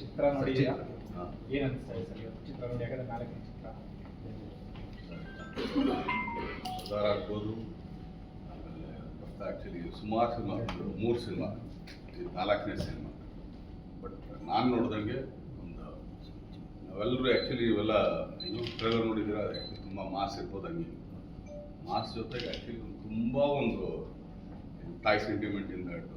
ಚಿತ್ರ ನೋಡಿ ಹಾಂ. ಏನ್ ಇದೆ ಸರ್. ಚಿತ್ರ ನೋಡಿ ಯಾಕಂದ್ರೆ ನಾಲ್ಕು ಚಿತ್ರ. ಆಗ್ಬೋದು ಆಮೇಲೆ ಆ್ಯಕ್ಚುಲಿ ಸುಮಾರು ಸಿನಿಮಾ ಮೂರು ಸಿನಿಮಾ. ಇದು ನಾಲ್ಕನೇ ಸಿನಿಮಾ. ಬಟ್ ನಾನು ನೋಡಿದಂಗೆ ಒಂದು ನಾವೆಲ್ಲರೂ ಆ್ಯಕ್ಚುಲಿ ಇವೆಲ್ಲ ಏನು ಟ್ರೇಲರ್ ನೋಡಿದ್ದೀರಾ ತುಂಬ ಮಾಸ್ ಇರ್ಬೋದು ಹಂಗೆ. ಮಾಸ್ ಜೊತೆಗೆ ಆ್ಯಕ್ಚುಲಿ ತುಂಬ ಒಂದು ತಾಯಿ ಸೆಂಟಿಮೆಂಟಿಂದ ಹಿಡಿದು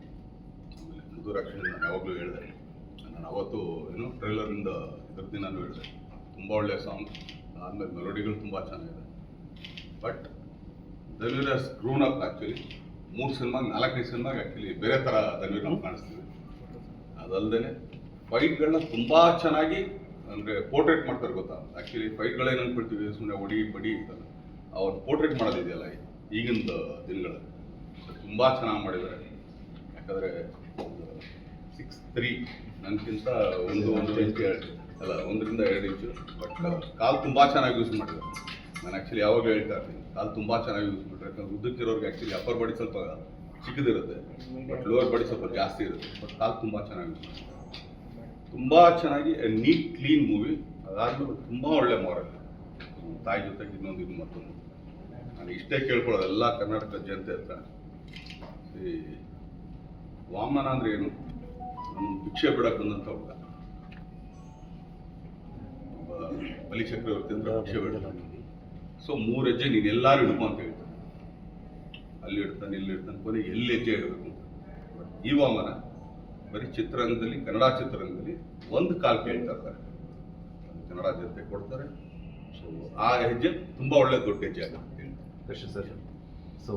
ಆಮೇಲೆ ಮಧುರ ನಾನು ಯಾವಾಗಲೂ ಹೇಳಿದೆ. ನಾನು ಅವತ್ತು ಏನು ಟ್ರೈಲರಿಂದ ಇದ್ರ ನಾನು ಹೇಳಿದೆ. ತುಂಬ ಒಳ್ಳೆಯ ಸಾಂಗ್. ಆಮೇಲೆ ಮೆಲೋಡಿಗಳು ತುಂಬ ಚೆನ್ನಾಗಿದೆ. But Dhanveer as grown up actually ಮೂರು ಸಿನಿಮಾಗೆ ನಾಲ್ಕನೇ ಸಿನಿಮಾಗೆ ಆ್ಯಕ್ಚುಲಿ ಬೇರೆ ಥರ ದನ್ವೀರ್ ನಾವು ಕಾಣಿಸ್ತೀವಿ. ಅದಲ್ಲದೆ ಫೈಟ್ಗಳನ್ನ ತುಂಬ ಚೆನ್ನಾಗಿ ಅಂದರೆ ಪೋರ್ಟ್ರೇಟ್ ಮಾಡ್ತಾರೆ ಗೊತ್ತಾ? ಆ್ಯಕ್ಚುಲಿ ಫೈಟ್ಗಳೇನು ಅನ್ಕೊಳ್ತೀವಿ ಸುಮ್ಮನೆ ಒಡಿ ಬಡಿ ಅಂತ. ಅವ್ರು ಪೋರ್ಟ್ರೇಟ್ ಮಾಡೋದಿದೆಯಲ್ಲ ಈಗಿನ ದಿನಗಳಲ್ಲಿ. ತುಂಬ ಚೆನ್ನಾಗಿ ಮಾಡಿದ್ದಾರೆ. ಯಾಕಂದರೆ ಸಿಕ್ಸ್ ತ್ರೀ ನನಗಿಂತ ಒಂದು ಒಂದು ಇಂಚು ಎರಡು. ಅಲ್ಲ, ಒಂದರಿಂದ ಎರಡು ಇಂಚು ಬಟ್ ಕಾಲು ತುಂಬ ಚೆನ್ನಾಗಿ ಯೂಸ್ ಮಾಡಿದ್ರು ನಾನು ಆ್ಯಕ್ಚುಲಿ ಯಾವಾಗ ಹೇಳ್ತಾ ಇರ್ತೀನಿ, ಕಾಲು ತುಂಬ ಚೆನ್ನಾಗಿ ಯೂಸ್ ಮಾಡಿದ್ರೆ ಯಾಕಂದ್ರೆ ಉದ್ದಕ್ಕಿರೋರ್ಗೆ ಆ್ಯಕ್ಚುಲಿ ಅಪ್ಪರ್ ಬಾಡಿ ಸ್ವಲ್ಪ ಚಿಕ್ಕದಿರುತ್ತೆ. ಬಟ್ ಲೋವರ್ ಬಾಡಿ ಸ್ವಲ್ಪ ಜಾಸ್ತಿ ಇರುತ್ತೆ. ಬಟ್ ಕಾಲು ತುಂಬ ಚೆನ್ನಾಗಿ ಯೂಸ್ ಮಾಡಿದ್ರು ತುಂಬ ಚೆನ್ನಾಗಿ ನೀಟ್ ಕ್ಲೀನ್ ಮೂವಿ ಅದಾದ್ಮೇಲೆ ತುಂಬ ಒಳ್ಳೆ ಮಾರಲ್ ತಾಯಿ ಜೊತೆಗೆ ಇನ್ನೊಂದು ಇದು ಮತ್ತೊಂದು. ನಾನು ಇಷ್ಟೇ ಕೇಳ್ಕೊಳ್ಳೋದು ಎಲ್ಲ ಕರ್ನಾಟಕದ ಜನತೆ ಹತ್ರ. ಈ ವಾಮನ ಅಂದ್ರೆ ಏನು? ನಮ್ಮ ಭಿಕ್ಷೆ ಬಿಡಕ್ಕೆ ಬಂದಂತ ಹುಡುಗ. ಒಬ್ಬ ಬಲಿ ಚಕ್ರವರ್ತಿ ಅಂದ್ರೆ ಭಿಕ್ಷೆ ಬಿಡಲ್ಲ ಸೊ ಮೂರು ಹೆಜ್ಜೆ ನೀನು ಎಲ್ಲಾರು ಹಿಡ್ಕೊ ಅಂತ ಹೇಳ್ತಾನೆ. ಅಲ್ಲಿ ಇಡ್ತಾನೆ ಇಲ್ಲಿ ಇಡ್ತಾನೆ ಕೊನೆ ಎಲ್ಲಿ ಹೆಜ್ಜೆ ಇಡಬೇಕು ಈ ವಾಮನ ಬರೀ ಚಿತ್ರರಂಗದಲ್ಲಿ, ಕನ್ನಡ ಚಿತ್ರರಂಗದಲ್ಲಿ ಒಂದು ಕಾಲ್ ಕೇಳ್ತಾ ಇರ್ತಾರೆ. ಕನ್ನಡ ಜನತೆ ಕೊಡ್ತಾರೆ. ಸೊ ಆ ಹೆಜ್ಜೆ ತುಂಬಾ ಒಳ್ಳೆ ದೊಡ್ಡ ಹೆಜ್ಜೆ ಆಗುತ್ತೆ ಸರ್ ಸೊ